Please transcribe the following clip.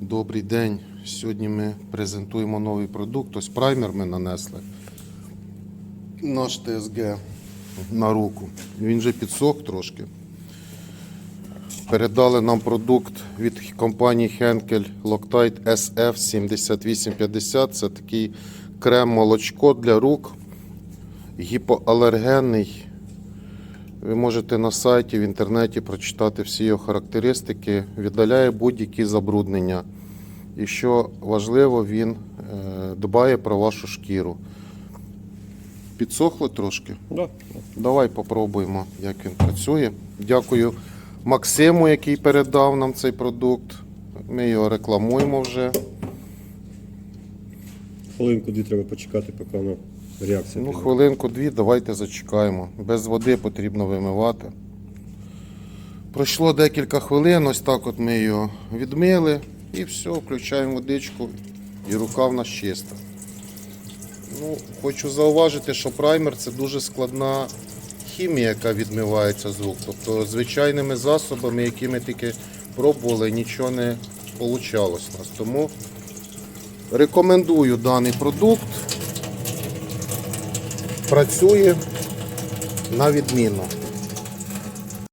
Добрий день. Сьогодні ми презентуємо новий продукт. Ось праймер ми нанесли. Наш ТСГ на руку. Він вже підсох трошки. Передали нам продукт від компанії Henkel Loctite SF 7850. Це такий крем-молочко для рук. Гіпоалергенний. Ви можете на сайті в інтернеті прочитати всі його характеристики. Віддаляє будь-які забруднення. І що важливо, він е, дбає про вашу шкіру. Підсохло трошки? Да. Давай попробуємо, як він працює. Дякую Максиму, який передав нам цей продукт. Ми його рекламуємо вже. Хвилинку-дві треба почекати, поки воно реакція. Ну, хвилинку-дві, давайте зачекаємо. Без води потрібно вимивати. Пройшло декілька хвилин, ось так от ми його відмили і все, включаємо водичку, і рука в нас чиста. Ну, хочу зауважити, що праймер це дуже складна хімія, яка відмивається з рук. Тобто звичайними засобами, які ми тільки пробували, нічого не вийшло. Тому рекомендую даний продукт працює на відмінно.